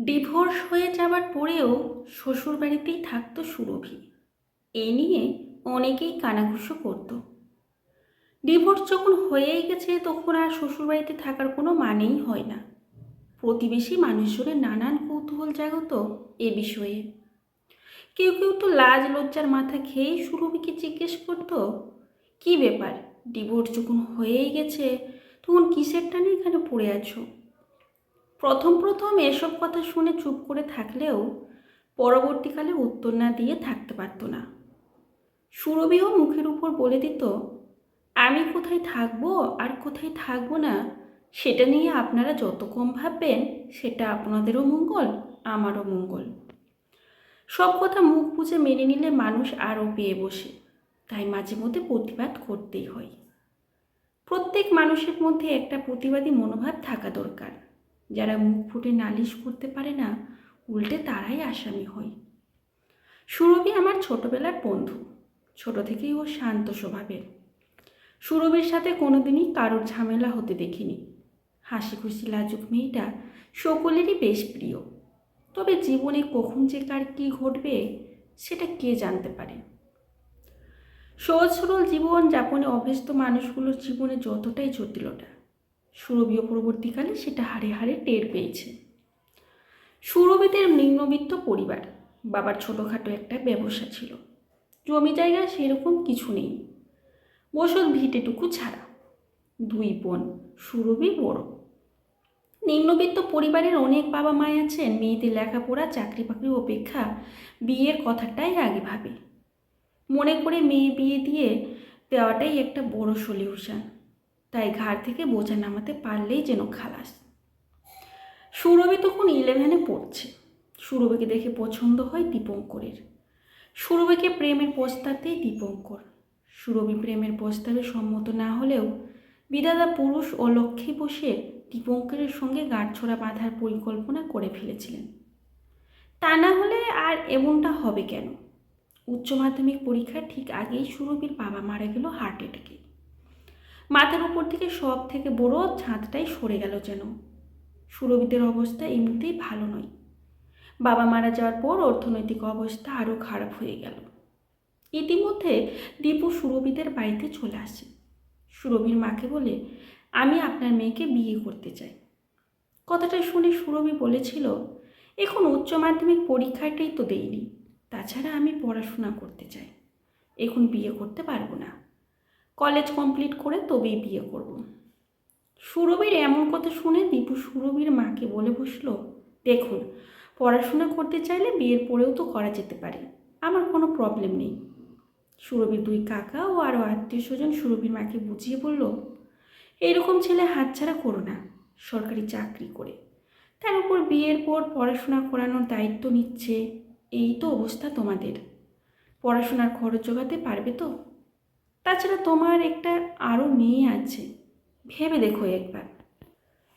Divorce হয়ে যাবার পরেও শ্বশুরবাড়িতেই থাকতো সুরভি। এ নিয়ে অনেকেই কানাঘুষো করতো। ডিভোর্স যখন হয়েই গেছে, তখন আর শ্বশুরবাড়িতে থাকার কোনো মানেই হয় না। প্রতিবেশী মানুষজনের নানান কৌতূহল জাগত এ বিষয়ে। কেউ কেউ তো লাজ লজ্জার মাথা খেয়েই সুরভিকে জিজ্ঞেস করতো, কি ব্যাপার? ডিভোর্স যখন হয়েই গেছে, তখন কিসের টানে এখানে পড়ে আছো? প্রথম প্রথম এসব কথা শুনে চুপ করে থাকলেও পরবর্তীকালে উত্তর না দিয়ে থাকতে পারতো না। সুরভিও মুখের উপর বলে দিত, আমি কোথায় থাকব আর কোথায় থাকব না, সেটা নিয়ে আপনারা যত কম ভাববেন, সেটা আপনাদেরও মঙ্গল, আমারও মঙ্গল। সব কথা মুখ বুঝে মেনে নিলে মানুষ আরও পেয়ে বসে, তাই মাঝে মধ্যে প্রতিবাদ করতেই হয়। প্রত্যেক মানুষের মধ্যে একটা প্রতিবাদী মনোভাব থাকা দরকার। যারা মুখ ফুটে নালিশ করতে পারে না, উল্টে তারাই আসামি হয় সুরভি আমার ছোটবেলার বন্ধু। ছোট থেকেই ও শান্ত স্বভাবের। সুরভির সাথে কোনোদিনই কারোর ঝামেলা হতে দেখিনি। হাসি খুশি লাজুক মেয়েটা সকলেরই বেশ প্রিয়। তবে জীবনে কখন যে কার কী ঘটবে, সেটা কে জানতে পারে? সহজ সরল জীবন যাপনে অভ্যস্ত মানুষগুলোর জীবনে যতটাই জটিলতা সুরভীয় পরবর্তীকালে সেটা হাড়ে হাড়ে টের পেয়েছে। সুরভিদের নিম্নবিত্ত পরিবার, বাবার ছোটোখাটো একটা ব্যবসা ছিল। জমি জায়গা সেরকম কিছু নেই। বসত ভিটেটুকু ছাড়া। দুই বোন, সুরভি বড়। নিম্নবিত্ত পরিবারের অনেক বাবা মায় আছেন, মেয়েদের লেখাপড়া, চাকরি বাকরি অপেক্ষা বিয়ের কথাটাই আগে ভাবে। মনে করে মেয়ে বিয়ে দিয়ে দেওয়াটাই একটা বড় সলিউশন। তাই ঘাড় থেকে বোঝা নামাতে পারলেই যেন খালাস। সুরভি তখন ইলেভেনে পড়ছে। সুরভিকে দেখে পছন্দ হয় দীপঙ্করের। সুরভিকে প্রেমের প্রস্তাবতেই দীপঙ্কর। সুরভি প্রেমের প্রস্তাবে সম্মত না হলেও বিদাদা পুরুষ ও লক্ষ্যে বসে দীপঙ্করের সঙ্গে গাঁটছড়া বাঁধার পরিকল্পনা করে ফেলেছিলেন। তা না হলে আর এমনটা হবে কেন? উচ্চ মাধ্যমিক পরীক্ষার ঠিক আগেই সুরভির বাবা মারা গেল হার্ট অ্যাটাকে মাথার উপর থেকে সব থেকে বড় ছাদটাই সরে গেল যেন। সুরভিদের অবস্থা এমনিতেই ভালো নয়। বাবা মারা যাওয়ার পর অর্থনৈতিক অবস্থা আরও খারাপ হয়ে গেল। ইতিমধ্যে দীপু সুরভিদের বাড়িতে চলে আসে। সুরভির মাকে বলে, আমি আপনার মেয়েকে বিয়ে করতে চাই। কথাটা শুনে সুরভি বলেছিল, এখন উচ্চ মাধ্যমিক পরীক্ষাটাই তো দেইনি। তাছাড়া আমি পড়াশোনা করতে চাই। এখন বিয়ে করতে পারব না। কলেজ কমপ্লিট করে তবেই বিয়ে করব। সুরভির এমন কথা শুনে দীপু সুরভির মাকে বলে বসল, দেখুন, পড়াশোনা করতে চাইলে বিয়ের পরেও তো করা যেতে পারে, আমার কোনো প্রবলেম নেই। সুরভির দুই কাকা ও আরও আত্মীয় স্বজন সুরভির মাকে বুঝিয়ে বলল এরকম ছেলে হাতছাড়া করো না, সরকারি চাকরি করে। তার উপর বিয়ের পর পড়াশোনা করানোর দায়িত্ব নিচ্ছে, এই তো অবস্থা তোমাদের। পড়াশোনার খরচ জোগাতে পারবে তো? তাছাড়া তোমার একটা আরও মেয়ে আছে। ভেবে দেখো একবার।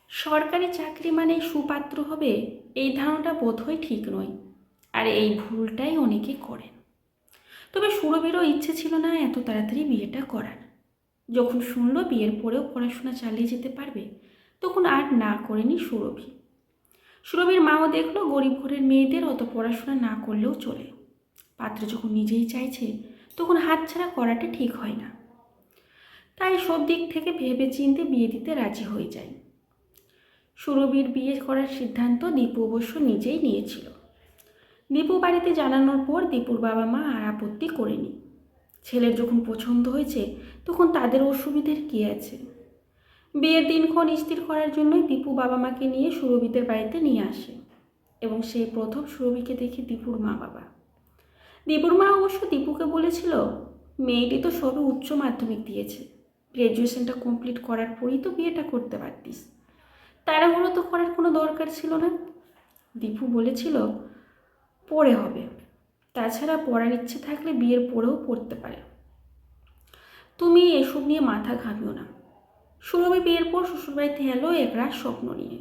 সরকারি চাকরি মানে সুপাত্র হবে, এই ধারণাটা বোধহয় ঠিক নয়। আর এই ভুলটাই অনেকে করেন। তবে সুরভিরও ইচ্ছে ছিল না এত তাড়াতাড়ি বিয়েটা করার। যখন শুনলো বিয়ের পরেও পড়াশোনা চালিয়ে যেতে পারবে, তখন আর না করেনি সুরভি। সুরভির মাও দেখল গরিব ঘরের মেয়েদের অত পড়াশোনা না করলেও চলে। পাত্র যখন নিজেই চাইছে তখন হাতছাড়া করাটা ঠিক হয় না। তাই সব দিক থেকে ভেবে চিনতে বিয়ে দিতে রাজি হয়ে যায় সুরভির বিয়ে করার সিদ্ধান্ত দীপু অবশ্য নিজেই নিয়েছিল। দীপু বাড়িতে জানানোর পর দীপুর বাবা মা আর আপত্তি করেনি। ছেলের যখন পছন্দ হয়েছে, তখন তাদের অসুবিধের কী আছে? বিয়ের দিনক্ষণ স্থির করার জন্যই দীপু বাবা মাকে নিয়ে সুরভিদের বাড়িতে নিয়ে আসে এবং সেই প্রথম সুরভিকে দেখে দীপুর মা বাবা। দীপুর মা অবশ্য দীপুকে বলেছিল, মেয়েটি তো সবে উচ্চ মাধ্যমিক দিয়েছে। গ্র্যাজুয়েশনটা কমপ্লিট করার পরেই তো বিয়েটা করতে পারতিস। তাড়াহুড়ো তো করার কোনো দরকার ছিল না। দীপু বলেছিল, পরে হবে। তাছাড়া পড়ার ইচ্ছে থাকলে বিয়ের পরেও পড়তে পারে। তুমি এসব নিয়ে মাথা ঘামিও না। সুরভি বিয়ের পর শ্বশুরবাড়িতে এলো একরাত স্বপ্ন নিয়ে।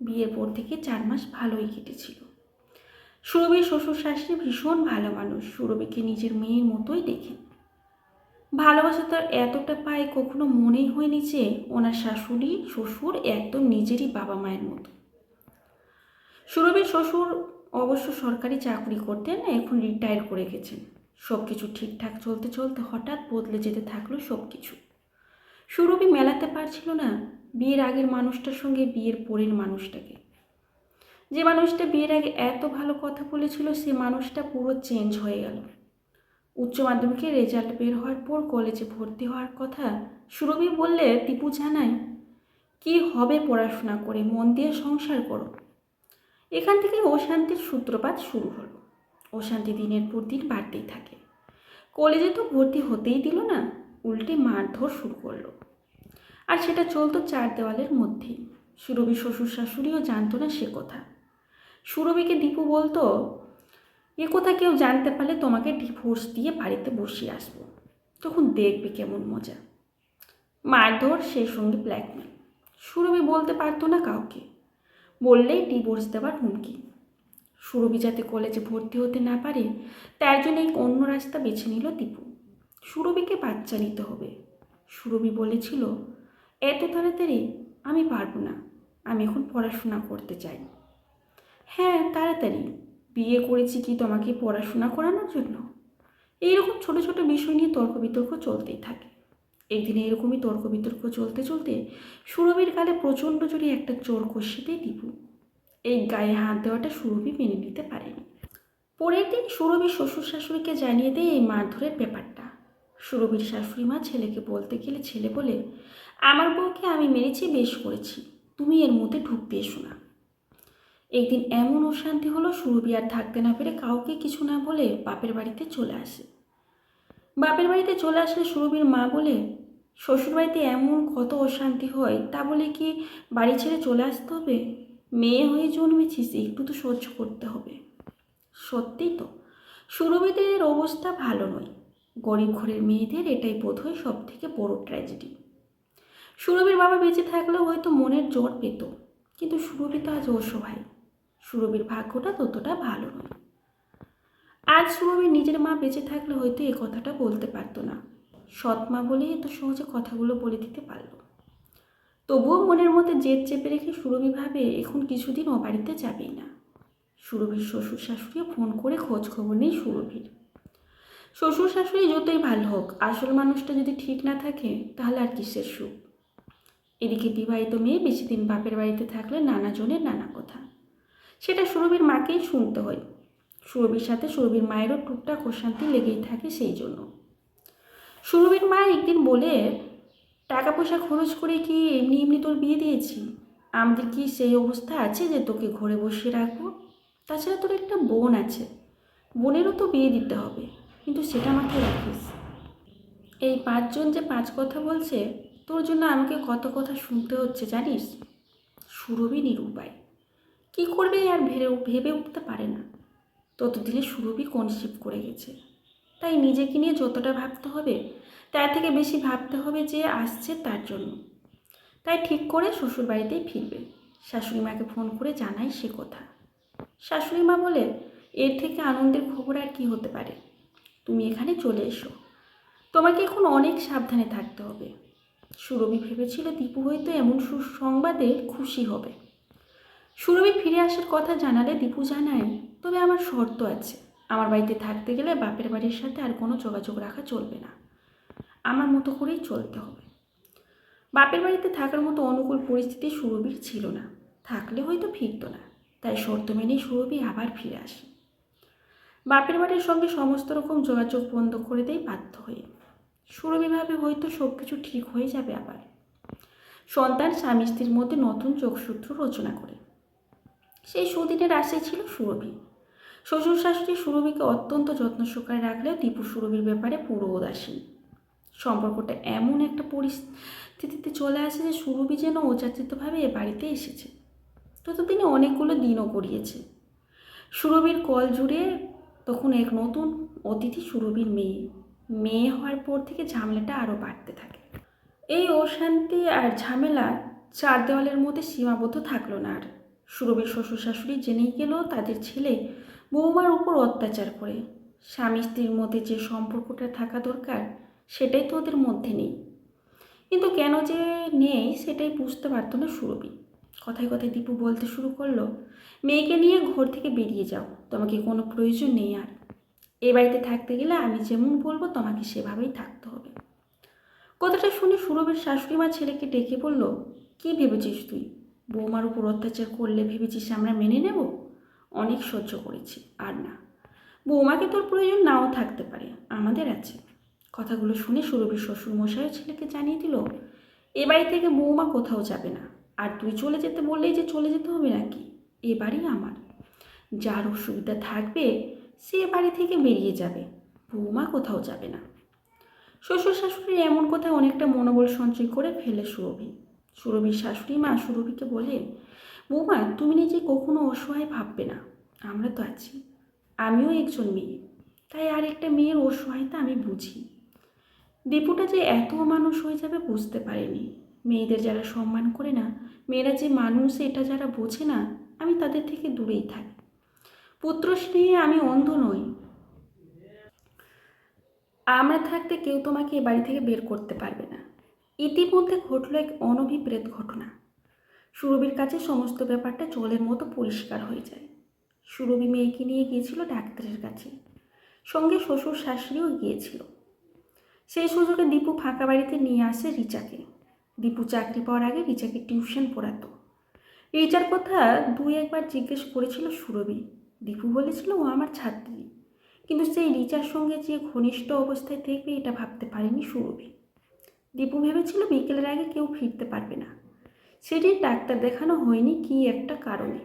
বিয়ের পর থেকে চার মাস ভালোই কেটেছিল। সুরভির শ্বশুর শাশুড়ি ভীষণ ভালো মানুষ। সুরভিকে নিজের মেয়ের মতোই দেখে। ভালোবাসা তার এতটা পায় কখনো মনেই হয়নি যে ওনার শাশুড়ি, শ্বশুর একদম নিজেরই বাবা মায়ের মতো। সুরভির শ্বশুর অবশ্য সরকারি চাকরি করতেন, এখন রিটায়ার করে গেছেন। সব কিছু ঠিকঠাক চলতে চলতে হঠাৎ বদলে যেতে থাকল সব কিছু সুরভি মেলাতে পারছিল না, বিয়ের আগের মানুষটার সঙ্গে বিয়ের পরের মানুষটাকে। যে মানুষটা বিয়ের আগে এত ভালো কথা বলেছিল, সে মানুষটা পুরো চেঞ্জ হয়ে গেল। উচ্চ মাধ্যমিকের রেজাল্ট বের হওয়ার পর কলেজে ভর্তি হওয়ার কথা সুরভি বললে, টিপু জানায় কি হবে পড়াশোনা করে? মন দিয়ে সংসার করো। এখান থেকে অশান্তির সূত্রপাত শুরু হলো। অশান্তি দিনের পর দিন বাড়তেই থাকে। কলেজে তো ভর্তি হতেই দিল না, উল্টে মারধর শুরু করল। আর সেটা চলতো চার দেওয়ালের মধ্যেই। সুরভি শ্বশুর শাশুড়িও জানতো না সে কথা। সুরভিকে দীপু বলতো, এ কথা কেউ জানতে পারলে তোমাকে ডিভোর্স দিয়ে বাড়িতে বসিয়ে আসব। তখন দেখবে কেমন মজা। মারধর সেই সঙ্গে ব্ল্যাকমেল সুরভি বলতে পারতো না কাউকে। বললেই ডিভোর্স দেওয়ার হুমকি। সুরভি যাতে কলেজে ভর্তি হতে না পারে, তার জন্য এক অন্য রাস্তা বেছে নিল দীপু। সুরভিকে বাচ্চা নিতে হবে। সুরভি বলেছিল, এত তাড়াতাড়ি আমি পারব না। আমি এখন পড়াশোনা করতে চাই। হ্যাঁ তাড়াতাড়ি। বিয়ে করেছি কি তোমাকে পড়াশোনা করানোর জন্য? এইরকম ছোট ছোট বিষয় নিয়ে তর্ক বিতর্ক চলতেই থাকে। একদিন এরকমই তর্ক বিতর্ক চলতে চলতে সুরভির গালে প্রচণ্ড জোরে একটা চোর কষিতেই দীপু এই গায়ে হাত দেওয়াটা সুরভি মেনে নিতে পারেনি। পরের দিন সুরভির শ্বশুর শাশুড়িকে জানিয়ে দেয় এই মারধরের ব্যাপারটা। সুরভির শাশুড়ি মা ছেলেকে বলতে গেলে ছেলে বলে, আমার বউকে আমি মেরেছি, বেশ করেছি। তুমি এর মধ্যে ঢুকতে এসো না একদিন এমন অশান্তি হলো, সুরভি আর থাকতে না পেরে কাউকে কিছু না বলে বাপের বাড়িতে চলে আসে। বাপের বাড়িতে চলে আসলে সুরভির মা বলে শ্বশুরবাড়িতে এমন কত অশান্তি হয়, তা বলে কি বাড়ি ছেড়ে চলে আসতে হবে? মেয়ে হয়ে জন্মেছিস, একটু তো সহ্য করতে হবে। সত্যিই তো, সুরভিদের অবস্থা ভালো নয়। গরিব ঘরের মেয়েদের এটাই বোধ হয় সব থেকে বড় ট্র্যাজেডি। সুরভির বাবা বেঁচে থাকলেও হয়তো মনের জোর পেত, কিন্তু সুরভি তো আজ অসহায়। সুরভির ভাগ্যটা ততটা ভালো নয়। আজ সুরভির নিজের মা বেঁচে থাকলে হয়তো এ কথাটা বলতে পারতো না। সৎ মা বলেই এত সহজে কথাগুলো বলে দিতে পারল। তবুও মনের মধ্যে জেদ চেপে রেখে সুরভি ভাবে, এখন কিছুদিন ও বাড়িতে যাবেই না। সুরভির শ্বশুর শাশুড়িও ফোন করে খোঁজ খবর নেই সুরভির। শ্বশুর শাশুড়ি যতই ভালো হোক, আসল মানুষটা যদি ঠিক না থাকে, তাহলে আর কিসের সুখ? এদিকে বিবাহিত মেয়ে বেশি দিন বাপের বাড়িতে থাকলে নানা জনের নানা কথা। সেটা সুরভির মাকেই শুনতে হয়। সুরভির সাথে সুরভির মায়েরও টুকটাক অশান্তি লেগেই থাকে সেই জন্য। সুরভির মা একদিন বলে টাকা পয়সা খরচ করে কি এমনি এমনি তোর বিয়ে দিয়েছি? আমাদের কি সেই অবস্থা আছে যে তোকে ঘরে বসিয়ে রাখব? তাছাড়া তোর একটা বোন আছে। বোনেরও তো বিয়ে দিতে হবে, কিন্তু সেটা আমাকে রাখিস। এই পাঁচজন যে পাঁচ কথা বলছে, তোর জন্য আমাকে কত কথা শুনতে হচ্ছে জানিস? সুরভি নিরুপায়। কী করবে আর ভেবে ভেবে উঠতে পারে না। ততদিনে সুরভি কনসিভ করে গেছে। তাই নিজেকে নিয়ে যতটা ভাবতে হবে, তার থেকে বেশি ভাবতে হবে যে আসছে তার জন্য। তাই ঠিক করে শ্বশুর বাড়িতেই ফিরবে। শাশুড়ি মাকে ফোন করে জানাই সে কথা। শাশুড়ি মা বলে, এর থেকে আনন্দের খবর আর কি হতে পারে? তুমি এখানে চলে এসো। তোমাকে এখন অনেক সাবধানে থাকতে হবে। সুরভি ভেবেছিল দীপু হয়তো এমন সুসংবাদে খুশি হবে। সুরভি ফিরে আসার কথা জানালে দীপু জানায়, তবে আমার শর্ত আছে। আমার বাড়িতে থাকতে গেলে বাপের বাড়ির সাথে আর কোনো যোগাযোগ রাখা চলবে না। আমার মতো করেই চলতে হবে। বাপের বাড়িতে থাকার মতো অনুকূল পরিস্থিতি সুরভির ছিল না। থাকলে হয়তো ফিরতো না। তাই শর্ত মেনেই সুরভি আবার ফিরে আসে। বাপের বাড়ির সঙ্গে সমস্ত রকম যোগাযোগ বন্ধ করে দেয় বাধ্য হয়ে। সুরভিভাবে হয়তো সব কিছু ঠিক হয়ে যাবে আবার। সন্তান স্বামী স্ত্রীর মধ্যে নতুন যোগসূত্র রচনা করে। সেই সুদিনের আশাই ছিল সুরভি। শ্বশুর শাশুড়ি সুরভিকে অত্যন্ত যত্ন সহকারে রাখলেও দীপু সুরভির ব্যাপারে পুরো উদাসীন। সম্পর্কটা এমন একটা পরিস্থিতিতে চলে আসে যে সুরভি যেন অযাচিতভাবে এ বাড়িতে এসেছে। ততদিনে অনেকগুলো দিনও গড়িয়েছে। সুরভির কল জুড়ে তখন এক নতুন অতিথি সুরভির মেয়ে। মেয়ে হওয়ার পর থেকে ঝামেলাটা আরও বাড়তে থাকে। এই অশান্তি আর ঝামেলা চার দেওয়ালের মধ্যে সীমাবদ্ধ থাকল না আর। সুরভির শ্বশুর শাশুড়ি জেনেই গেল তাদের ছেলে বৌমার উপর অত্যাচার করে। স্বামী স্ত্রীর মধ্যে যে সম্পর্কটা থাকা দরকার, সেটাই তো ওদের মধ্যে নেই। কিন্তু কেন যে নেই, সেটাই বুঝতে পারতো না সুরভি। কথায় কথায় দীপু বলতে শুরু করল, মেয়েকে নিয়ে ঘর থেকে বেরিয়ে যাও, তোমাকে কোনো প্রয়োজন নেই আর। এ বাড়িতে থাকতে গেলে আমি যেমন বলব, তোমাকে সেভাবেই থাকতে হবে। কথাটা শুনে সুরভের শাশুড়ি মা ছেলেকে ডেকে বলল, কি ভেবেছিস তুই? বৌমার উপর অত্যাচার করলে ভেবেছিস আমরা মেনে নেব? অনেক সহ্য করেছি, আর না। বৌমাকে তোর প্রয়োজন নাও থাকতে পারে, আমাদের আছে। কথাগুলো শুনে সুরভির শ্বশুর মশাইও ছেলেকে জানিয়ে দিল, এ বাড়ি থেকে বৌমা কোথাও যাবে না। আর তুই চলে যেতে বললেই যে চলে যেতে হবে নাকি? এ বাড়ি আমার। যার অসুবিধা থাকবে, সে বাড়ি থেকে বেরিয়ে যাবে। বৌমা কোথাও যাবে না। শ্বশুর শাশুড়ির এমন কথা অনেকটা মনোবল সঞ্চয় করে ফেলে সুরভি। সুরভির শাশুড়ি মা সুরভিকে বলে বৌমা, তুমি নিজে কখনো অসহায় ভাববে না। আমরা তো আছি। আমিও একজন মেয়ে। তাই আর একটা মেয়ের অসহায়তা আমি বুঝি। দীপুটা যে এত মানুষ হয়ে যাবে বুঝতে পারেনি। মেয়েদের যারা সম্মান করে না, মেয়েরা যে মানুষ, এটা যারা বোঝে না, আমি তাদের থেকে দূরেই থাকি। পুত্র স্নেহে আমি অন্ধ নই। আমরা থাকতে কেউ তোমাকে এ বাড়ি থেকে বের করতে পারবে না। ইতিমধ্যে ঘটল এক অনভিপ্রেত ঘটনা। সুরভির কাছে সমস্ত ব্যাপারটা জলের মতো পরিষ্কার হয়ে যায়। সুরভি মেয়েকে নিয়ে গিয়েছিল ডাক্তারের কাছে। সঙ্গে শ্বশুর শাশুড়িও গিয়েছিল। সেই সুযোগে দীপু ফাঁকা বাড়িতে নিয়ে আসে রিচাকে। দীপু চাকরি পাওয়ার আগে রিচাকে টিউশন পড়াতো। রিচার কথা দুই একবার জিজ্ঞেস করেছিল সুরভি। দীপু বলেছিল, ও আমার ছাত্রী। কিন্তু সেই রিচার সঙ্গে যে ঘনিষ্ঠ অবস্থায় দেখবে, এটা ভাবতে পারেনি সুরভি। দীপু ভেবেছিল বিকেলের আগে কেউ ফিরতে পারবে না। সেদিন ডাক্তার দেখানো হয়নি কি একটা কারণে।